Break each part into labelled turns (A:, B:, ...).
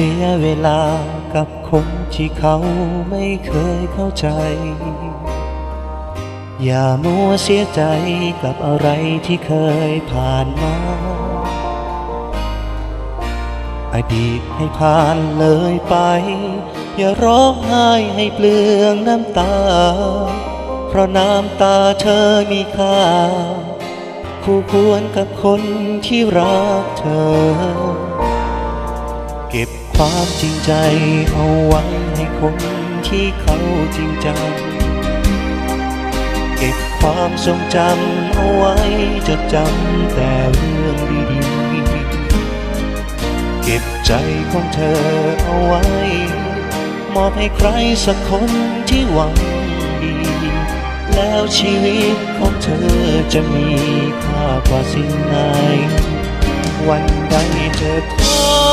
A: สียเวลากับคนที่เขาไม่เคยเข้าใจ อย่ามัวเสียใจกับอะไรที่เคยผ่านมาอดีตให้ผ่านเลยไป อย่าร้องไห้ให้เปลืองน้ำตา เพราะน้ำตาเธอมีค่า คู่ควรกับคนที่รักเธอ เก็บ ความจริงใจเอาไว้ให้คนที่เขาจริงจัง เก็บความทรงจำเอาไว้จดจำแต่เรื่องดีๆ เก็บใจของเธอเอาไว้ มอบให้ใครสักคนที่หวังดี แล้วชีวิตของเธอจะมีค่ากว่าสิ่งไหนวันใดเธอท้อ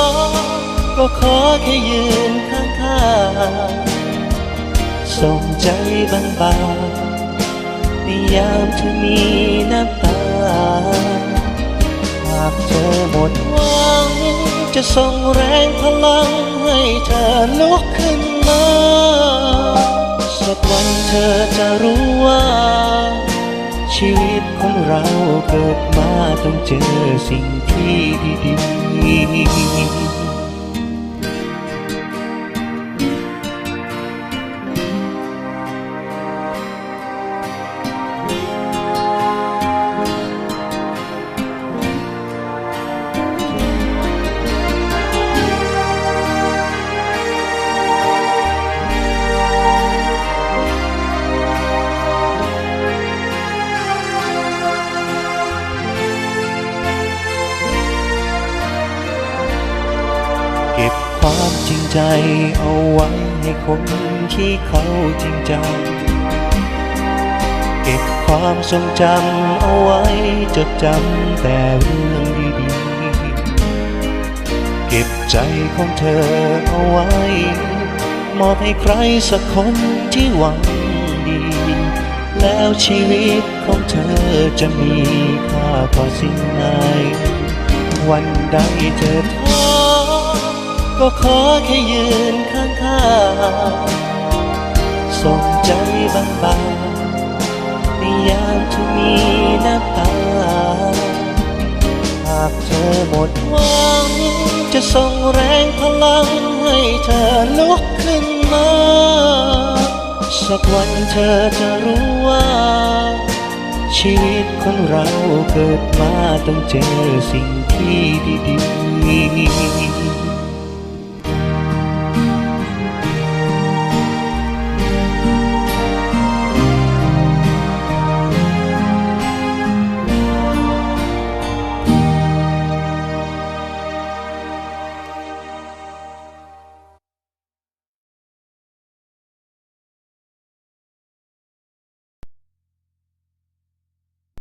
A: ก็ขอแค่ยืนข้างๆส่งใจบางๆในยามเธอมีน้ำตา หากเธอหมดหวังจะส่งแรงพลังให้เธอลุกขึ้นมาสักวันเธอจะรู้ว่า ชีวิตของเราเกิดมาต้องเจอสิ่งที่ดีๆ ความจริงใจเอาไว้ให้คนที่เขาจริงจัง เก็บความทรงจำเอาไว้จดจำแต่เรื่องดีๆ เก็บใจของเธอเอาไว้ มอบให้ใครสักคนที่หวังดี แล้วชีวิตของเธอจะมีค่ากว่าสิ่งไหนวันใดเธอ ก็ขอแค่ยืนข้างๆส่งใจบางๆในยามที่มีน้ำตา หากเธอหมดหวัง จะส่งแรงพลังให้เธอลุกขึ้นมา สักวันเธอจะรู้ว่า ชีวิตของเราเกิดมาต้องเจอสิ่งที่ดีๆ